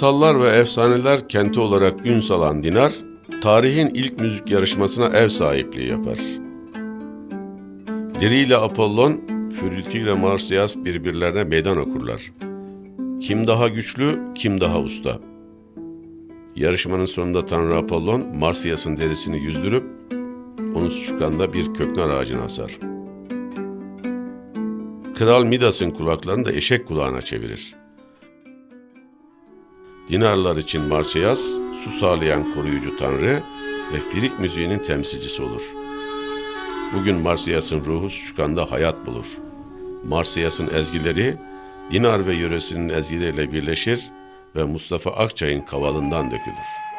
Masallar ve efsaneler kenti olarak ün salan Dinar, tarihin ilk müzik yarışmasına ev sahipliği yapar. Diri ile Apollon, Flütü ile Marsiyas birbirlerine meydan okurlar. Kim daha güçlü, kim daha usta. Yarışmanın sonunda Tanrı Apollon, Marsiyas'ın derisini yüzdürüp, onu suçukanda bir köknar ağacına asar. Kral Midas'ın kulaklarını da eşek kulağına çevirir. Dinarlar için Marsiyas, su sağlayan koruyucu tanrı ve firik müziğinin temsilcisi olur. Bugün Marsiyas'ın ruhu Suçukan'da hayat bulur. Marsiyas'ın ezgileri, Dinar ve yöresinin ezgileriyle birleşir ve Mustafa Akçay'ın kavalından dökülür.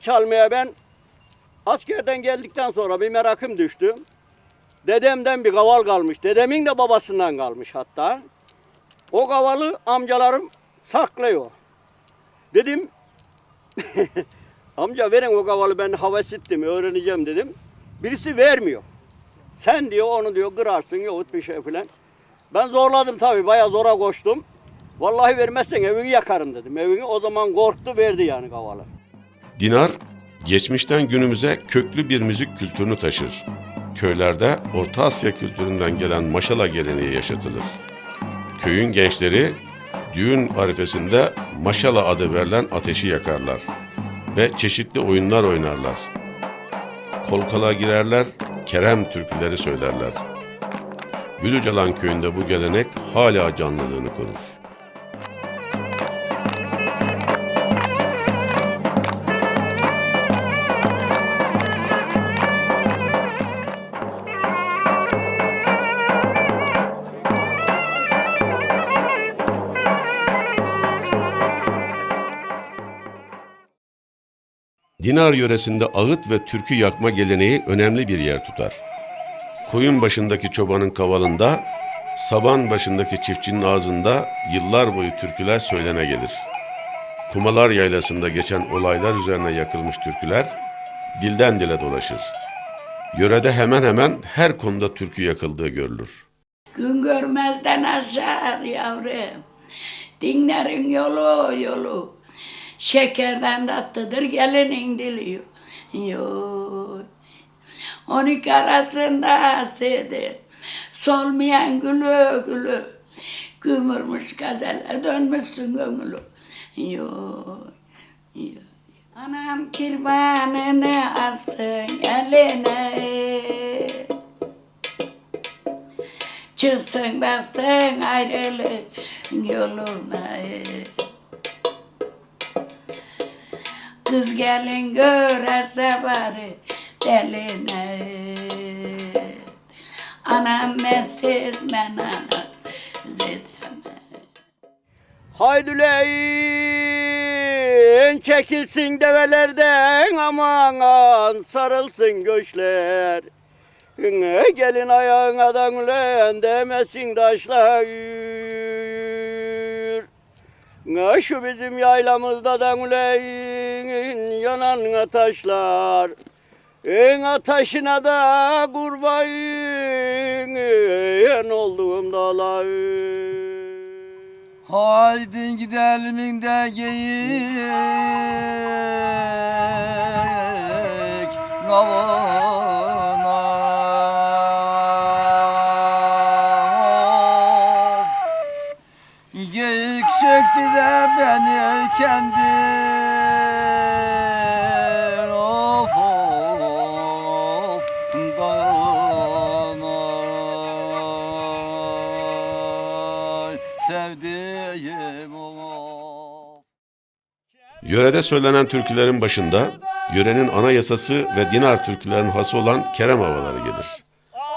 Çalmaya ben askerden geldikten sonra bir merakım düştü. Dedemden bir kaval kalmış. Dedemin de babasından kalmış hatta. O kavalı amcalarım saklıyor. Dedim amca verin o kavalı ben havas ettim öğreneceğim dedim. Birisi vermiyor. Sen diyor onu diyor kırarsın yahut bir şey filan. Ben zorladım tabii bayağı zora koştum. Vallahi vermezsen evini yakarım dedim. Evini o zaman korktu verdi yani kavalı. Dinar, geçmişten günümüze köklü bir müzik kültürünü taşır. Köylerde Orta Asya kültüründen gelen maşala geleneği yaşatılır. Köyün gençleri düğün arifesinde maşala adı verilen ateşi yakarlar ve çeşitli oyunlar oynarlar. Kolkala girerler, kerem türküleri söylerler. Bülücalan köyünde bu gelenek hala canlılığını korur. Dinar yöresinde ağıt ve türkü yakma geleneği önemli bir yer tutar. Koyun başındaki çobanın kavalında, saban başındaki çiftçinin ağzında yıllar boyu türküler söylene gelir. Kumalar yaylasında geçen olaylar üzerine yakılmış türküler dilden dile dolaşır. Yörede hemen hemen her konuda türkü yakıldığı görülür. Gün görmezden aşar yavrum. Dinlerin yolu yolu. Şekerden tatlıdır gelinin dili. Yo. On arasında sedir. Solmayan gülü gülü. Gümürmüş gazele dönmüşsün gönlü. Yo. Yo. Anam kirbanını astın eline. Çıksın bastın ayrılık yoluna Kız gelin görerse bari deline Anam messiz men anam zedeme Haydi leyin çekilsin develerden aman sarılsın göçler. Gelin ayağına ulen demesin taşlar. Şu bizim yaylamızda da ulen yanan taşlar. En ateşine da kurban olduğum dağlar. Haydi gidelim de geyik Yörede söylenen türkülerin başında yörenin anayasası ve dinar türkülerinin hası olan kerem havaları gelir.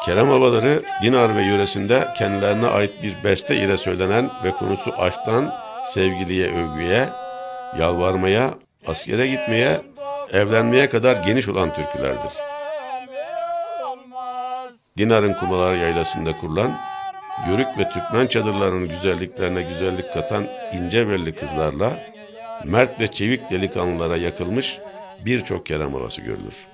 Kerem havaları dinar ve yöresinde kendilerine ait bir beste ile söylenen ve konusu aşktan sevgiliye övgüye, yalvarmaya, askere gitmeye, evlenmeye kadar geniş olan türkülerdir. Dinar'ın kumalar yaylasında kurulan Yörük ve Türkmen çadırlarının güzelliklerine güzellik katan ince belli kızlarla mert ve çevik delikanlılara yakılmış birçok kerem havası görülür.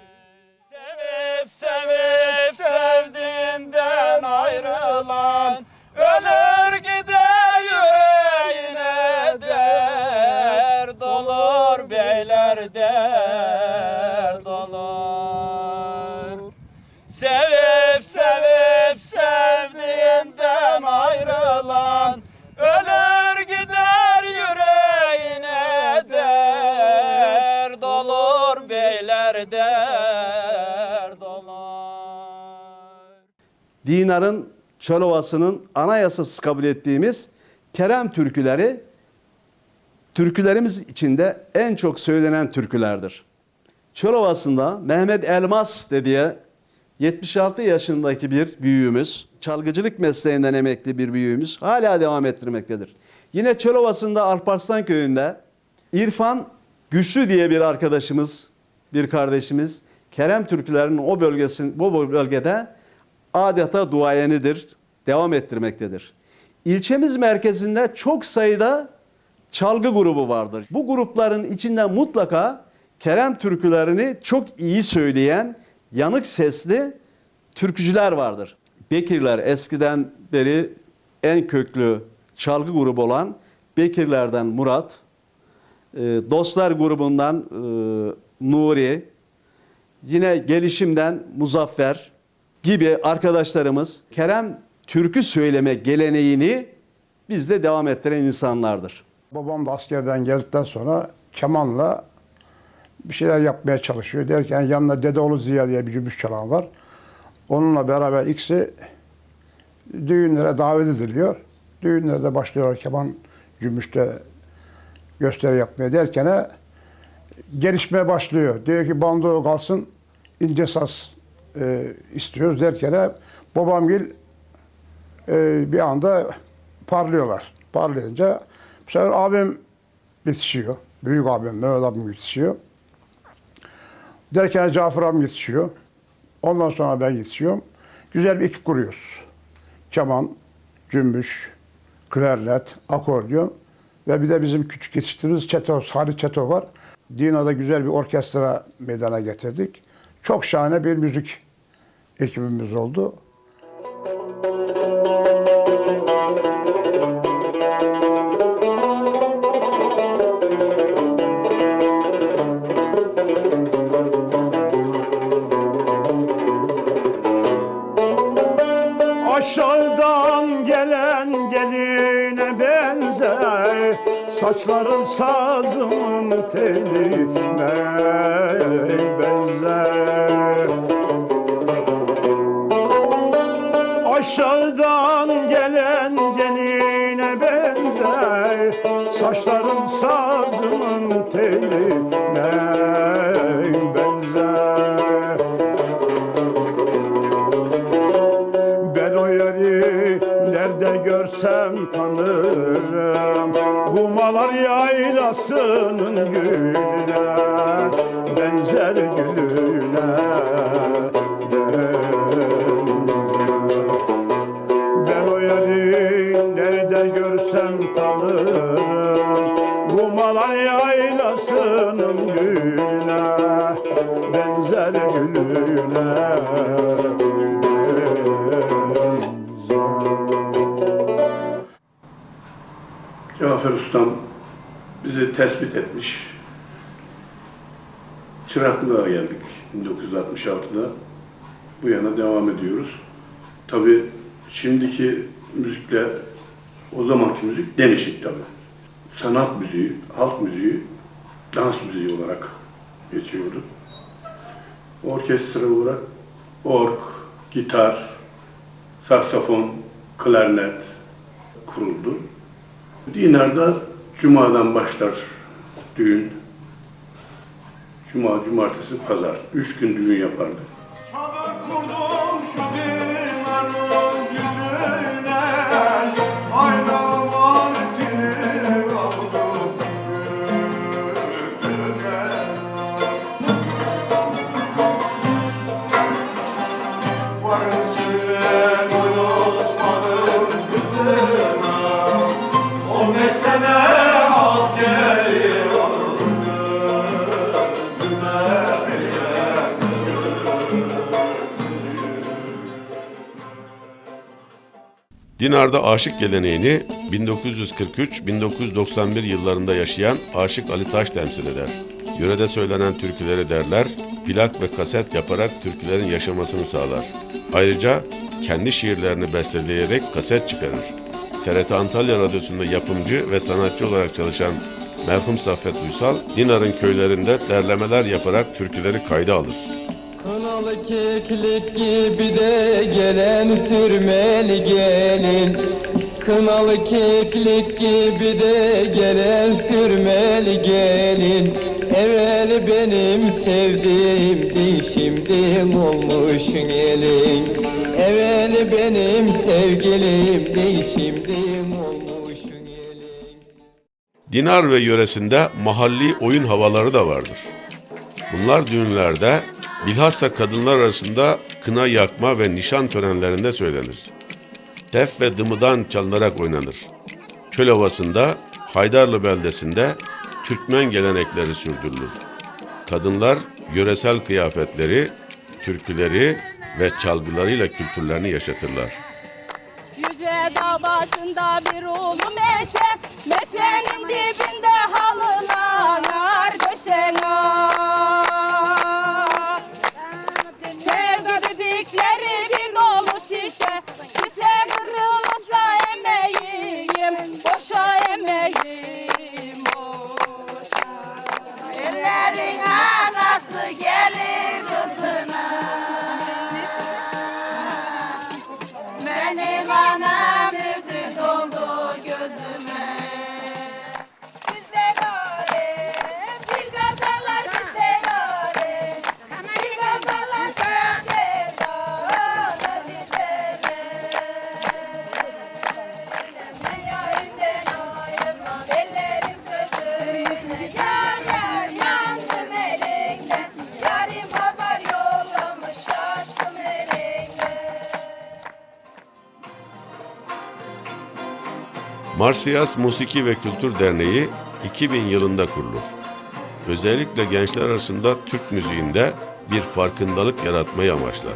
Dinar'ın Çölovası'nın anayasası kabul ettiğimiz Kerem türküleri türkülerimiz içinde en çok söylenen türkülerdir. Çölovası'nda Mehmet Elmas dediği 76 yaşındaki bir büyüğümüz, çalgıcılık mesleğinden emekli bir büyüğümüz hala devam ettirmektedir. Yine Çölovası'nda Alparslan köyünde İrfan Güçlü diye bir arkadaşımız, bir kardeşimiz Kerem türkülerinin o bölgesin bu bölgede adeta duayenidir, devam ettirmektedir. İlçemiz merkezinde çok sayıda çalgı grubu vardır. Bu grupların içinde mutlaka Kerem türkülerini çok iyi söyleyen, yanık sesli türkücüler vardır. Bekirler eskiden beri en köklü çalgı grubu olan Bekirlerden Murat, e, Dostlar grubundan e, Nuri, yine gelişimden Muzaffer gibi arkadaşlarımız Kerem türkü söyleme geleneğini bizde devam ettiren insanlardır. Babam da askerden geldikten sonra kemanla bir şeyler yapmaya çalışıyor. Derken yanında Dedeoğlu Ziya diye bir cümbüş çalan var. Onunla beraber ikisi düğünlere davet ediliyor. Düğünlerde başlıyorlar keman cümbüşte gösteri yapmaya derken gelişmeye başlıyor. Diyor ki bando kalsın ince saz e, istiyoruz derken babamgil e, bir anda parlıyorlar. Parlayınca bu sefer abim yetişiyor. Büyük abim, Mehmet abim yetişiyor. Derken Cafer abim yetişiyor. Ondan sonra ben yetişiyorum. Güzel bir ekip kuruyoruz. Keman, cümbüş, klarnet, akordeon ve bir de bizim küçük yetiştirdiğimiz Çeto, Salih Çeto var. Dina'da güzel bir orkestra meydana getirdik. Çok şahane bir müzik ekibimiz oldu. Aşağıdan gelen geline benzer Saçların sazımın teline benzer teline benzer? Ben o yeri nerede görsem tanırım. Gumalar yaylasının gülüne Benzer gülüne gülüne Benzer gülüne Cafer Ustam bizi tespit etmiş. Çıraklığa geldik 1966'da. Bu yana devam ediyoruz. Tabii şimdiki müzikle o zamanki müzik değişik tabii. Sanat müziği, halk müziği, dans müziği olarak geçiyordu. Orkestra olarak org, gitar, saksafon, klarnet kuruldu. Dinar'da Cuma'dan başlar düğün. Cuma, cumartesi, pazar. Üç gün düğün yapardı. Dinar'da aşık geleneğini 1943-1991 yıllarında yaşayan Aşık Ali Taş temsil eder. Yörede söylenen türküleri derler, plak ve kaset yaparak türkülerin yaşamasını sağlar. Ayrıca kendi şiirlerini besteleyerek kaset çıkarır. TRT Antalya Radyosu'nda yapımcı ve sanatçı olarak çalışan merhum Saffet Uysal, Dinar'ın köylerinde derlemeler yaparak türküleri kayda alır. Kınalı keklik gibi de gelen sürmeli gelin. Kınalı keklik gibi de gelen sürmeli gelin. Evvel benim sevdiğimdi şimdi olmuşsun elin. Evvel benim sevgilimdi şimdi olmuşsun elin. Dinar ve yöresinde mahalli oyun havaları da vardır. Bunlar düğünlerde, bilhassa kadınlar arasında kına yakma ve nişan törenlerinde söylenir. Tef ve dımıdan çalınarak oynanır. Çöl havasında, Haydarlı beldesinde Türkmen gelenekleri sürdürülür. Kadınlar yöresel kıyafetleri, türküleri ve çalgılarıyla kültürlerini yaşatırlar. Yüce başında bir ulu meşe Meşenin dibinde Marsiyas Musiki ve Kültür Derneği 2000 yılında kurulur. Özellikle gençler arasında Türk müziğinde bir farkındalık yaratmayı amaçlar.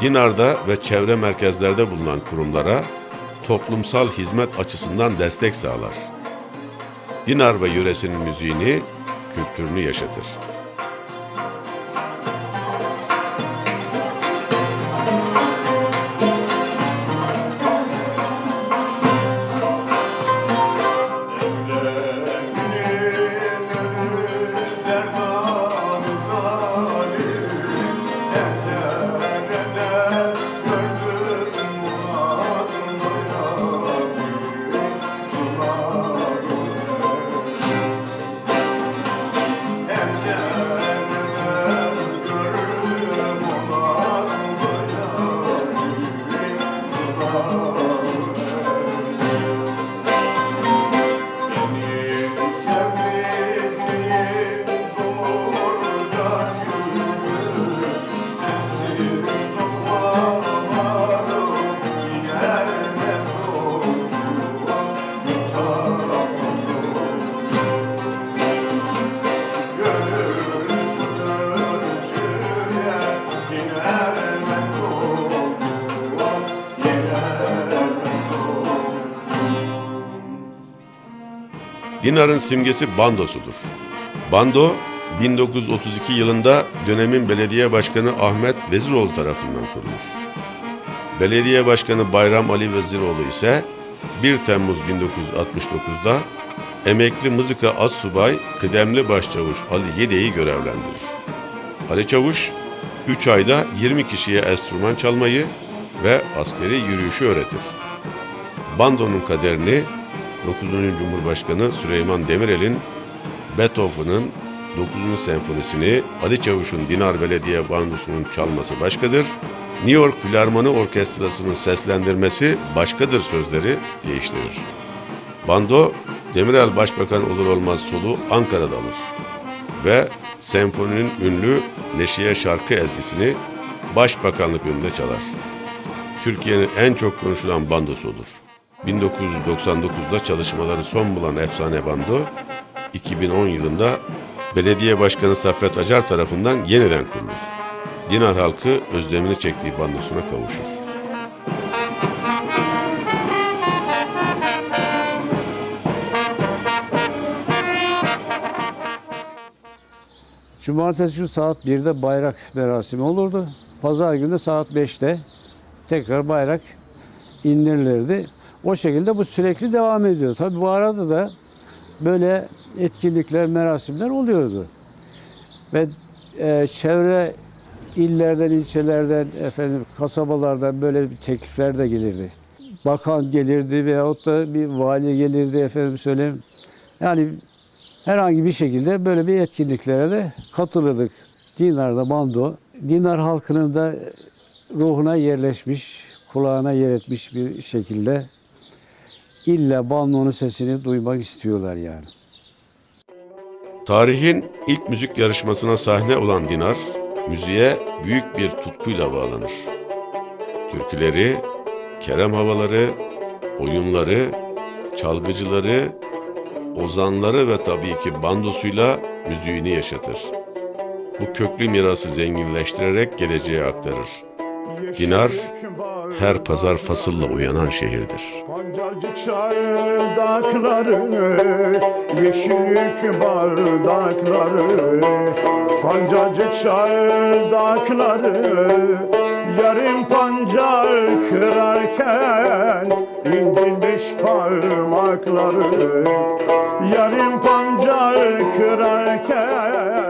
Dinar'da ve çevre merkezlerde bulunan kurumlara toplumsal hizmet açısından destek sağlar. Dinar ve yöresinin müziğini, kültürünü yaşatır. Dinar'ın simgesi bandosudur. Bando 1932 yılında dönemin belediye başkanı Ahmet Veziroğlu tarafından kurulur. Belediye başkanı Bayram Ali Veziroğlu ise 1 Temmuz 1969'da emekli mızıka assubay kıdemli başçavuş Ali Yede'yi görevlendirir. Ali Çavuş 3 ayda 20 kişiye enstrüman çalmayı ve askeri yürüyüşü öğretir. Bandonun kaderini 9. Cumhurbaşkanı Süleyman Demirel'in Beethoven'ın 9. senfonisini Ali Çavuş'un Dinar Belediye Bandosu'nun çalması başkadır. New York Filarmoni Orkestrası'nın seslendirmesi başkadır sözleri değiştirir. Bando, Demirel Başbakan olur olmaz solu Ankara'da alır. Ve senfoninin ünlü Neşiye şarkı ezgisini Başbakanlık önünde çalar. Türkiye'nin en çok konuşulan bandosu olur. 1999'da çalışmaları son bulan Efsane Bando, 2010 yılında Belediye Başkanı Saffet Acar tarafından yeniden kurulur. Dinar halkı özlemini çektiği bandosuna kavuşur. Cumartesi günü saat 1'de bayrak merasimi olurdu. Pazar günü de saat 5'te tekrar bayrak indirilirdi. O şekilde bu sürekli devam ediyor. Tabii bu arada da böyle etkinlikler, merasimler oluyordu. Ve e, çevre illerden, ilçelerden, efendim kasabalardan böyle bir teklifler de gelirdi. Bakan gelirdi veyahut da bir vali gelirdi efendim söyleyeyim. Yani herhangi bir şekilde böyle bir etkinliklere de katılırdık. Dinar'da bando, Dinar halkının da ruhuna yerleşmiş, kulağına yer etmiş bir şekilde illa bandonun sesini duymak istiyorlar yani. Tarihin ilk müzik yarışmasına sahne olan Dinar, müziğe büyük bir tutkuyla bağlanır. Türküleri, kerem havaları, oyunları, çalgıcıları, ozanları ve tabii ki bandosuyla müziğini yaşatır. Bu köklü mirası zenginleştirerek geleceğe aktarır. Dinar, her pazar fasılla uyanan şehirdir. Pancarcı çardakları, yeşillik bardakları Pancarcı çardakları, yarım pancar kırarken incinmiş parmakları Yarım pancar kırarken